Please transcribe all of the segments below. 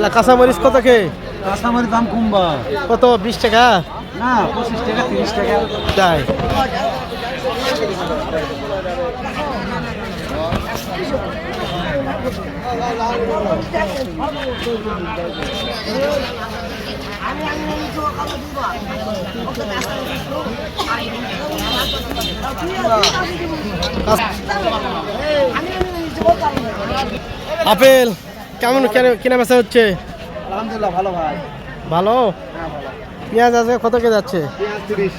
এলা কাঁচামরিচ কত কে? কাঁচামারির দাম কমবা। কত? বিশ টাকা? না পঁচিশ টাকা তিরিশ টাকা। তাই। আপেল। কেমন কেন- কেনা বেচা হচ্ছে? আলহামদুলিল্লাহ ভালো ভাই। ভালো? হ্যাঁ পেঁয়াজ আছে কত কে যাচ্ছে? পেঁয়াজ তিরিশ।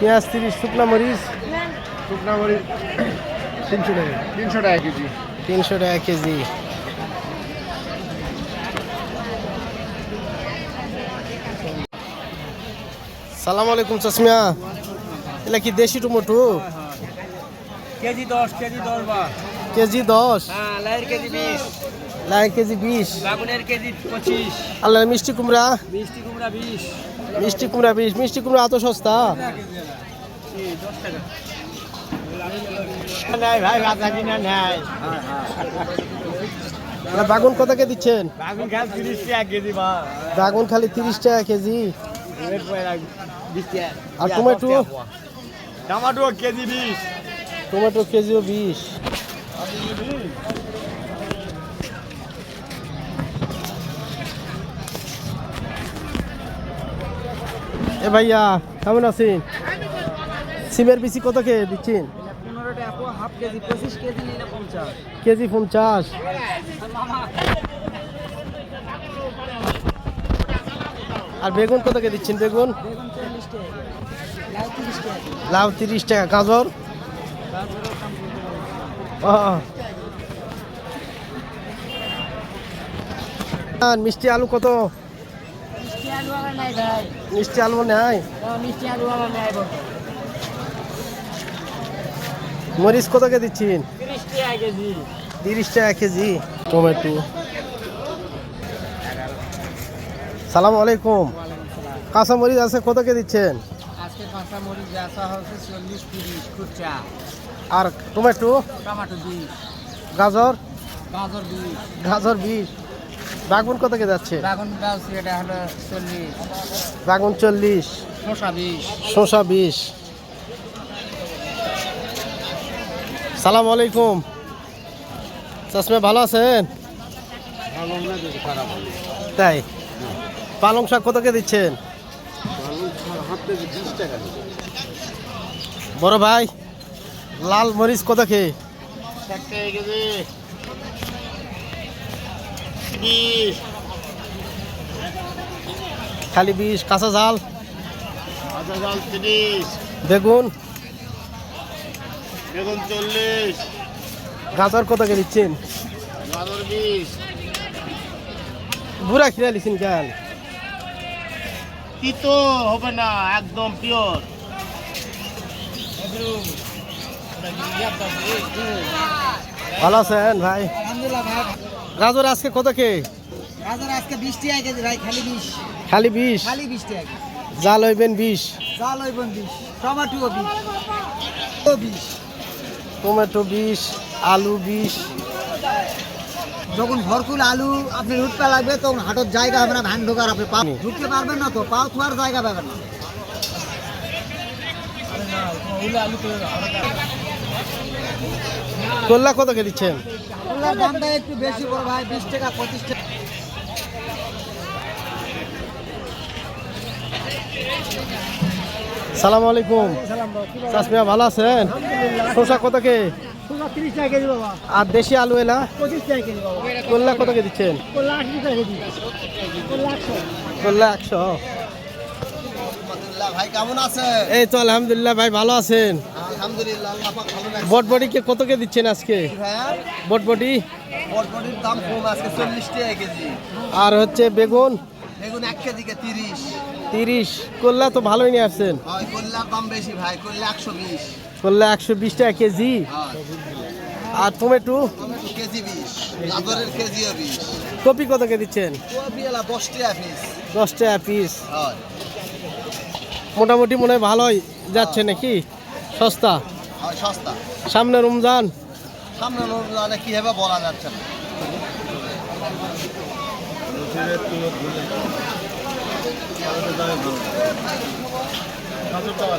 পেঁয়াজ তিরিশ শুকনা মরিচ? শুকনা মরিচ তিনশো টাকা। তিনশো টাকা কেজি। তিনশো টাকা কেজি। সালাম আলাইকুম চাসমিয়া এটা কি দেশি টমেটো? কেজি দশ কেজি দশ বা কেজি দশ। হ্যাঁ লাইয়ের কেজি বিশ। কেজি বিশ। বাগুনের কেজি পঁচিশ। আল্লাহ মিষ্টি কুমড়া। মিষ্টি কুমড়া বিশ। মিষ্টি কুমড়া বিশ। মিষ্টি কুমড়া এত সস্তা? বাগুন কত কে দিচ্ছেন? বাগুন খাল তিরিশ টাকা কেজি বা বাগুন খালি তিরিশ টাকা কেজি। আর টমেটো? টমাটো কেজি বিশ। টমেটো কেজিও বিশ। এ ভাইয়া কেমন আছেন? সিমের বিচি কত কে দিচ্ছেন? কেজি পঞ্চাশ। আর বেগুন কত কে দিচ্ছেন বেগুন? লাউ তিরিশ টাকা গাজর? মিষ্টি আলু কত? মিষ্টি আলু নাই মিষ্টি আলু নেয় মিষ্টি আলু আমার নাই মরিচ কত কে দিচ্ছেন? তিরিশ টাকা কেজি। টমেটো। সালাম আলাইকুম। কাঁচা মরিচ আছে কত কে দিচ্ছেন? আজকে কাঁচা মরিচ বেচা চল্লিশ তিরিশ খুচরা। আর টমেটো? টমাটো বিশ গাজর? গাজর বিশ গাজর বিশ। বাগুন কত কে যাচ্ছে? এটা হলো চল্লিশ। বাগুন চল্লিশ। শসা বিশ। শসা বিশ। সালাম আলাইকুম। চাষমে ভালো আছেন? খারাপ তাই? পালং শাক কত কে দিচ্ছেন? বড় ভাই? লাল মরিচ কত বিশ। খালি বিষ কাঁচা জাল বেগুন? বেগুন চল্লিশ। গাজর কত কে দিচ্ছেন? গাজর বিশ। বুড়া খিরা লিছেন কেন? তিতো হবে না একদম পিওর ভালো আছেন ভাই? গাজর আজকে কত কে? গাজর আজকে বিশ টাকা কেজি ভাই খালি বিশ। খালি বিষ খালি বিশ টাকা বিশ। টমাটো বিশ। বিশ। টমেটো আলু বিষ যখন ভরকুল আলু আপনি উঠতে লাগবে তখন হাটত জায়গা হবে না ধান ঢোকার আপনি পা ঢুকতে পারবেন না তো পাও থোয়ার জায়গা পাবেন না। করলা কত কে দিচ্ছেন? ওগুলোর দামটা একটু বেশি বড় ভাই বিশ টাকা পঁচিশ টাকা। সালাম আলাইকুম। চাষমিয়া ভালো আছেন? শসা কত কে? আর দেশি আলু এলা? করলা কত কে দিচ্ছেন? করলা একশো। ভাই কেমন আছে এই তো আলহামদুলিল্লাহ ভাই ভালো আছেন? আলহামদুলিল্লাহ আল্লাহ পাক ভালো রাখছে। বটবডি কে কত কে দিচ্ছেন আজকে? ভাইয়া বটবডি বটবটির দাম কম আজকে চল্লিশ টাকা কেজি। আর হচ্ছে বেগুন? বেগুন করলা তো ভালোই নিয়ে আসছেন। হয় দাম বেশি ভাই করলে টাকা কেজি? আর টমেটো? কেজি গাজরের কপি কত কে দিচ্ছেন? কপি এলা টাকা পিস। দশ টাকা পিস। হয়। মোটামুটি মনে হয় ভালোই যাচ্ছে নাকি? সস্তা? সস্তা। সামনে রমজান? সামনে রমজানে কীভাবে বলা যাচ্ছে না। টাকা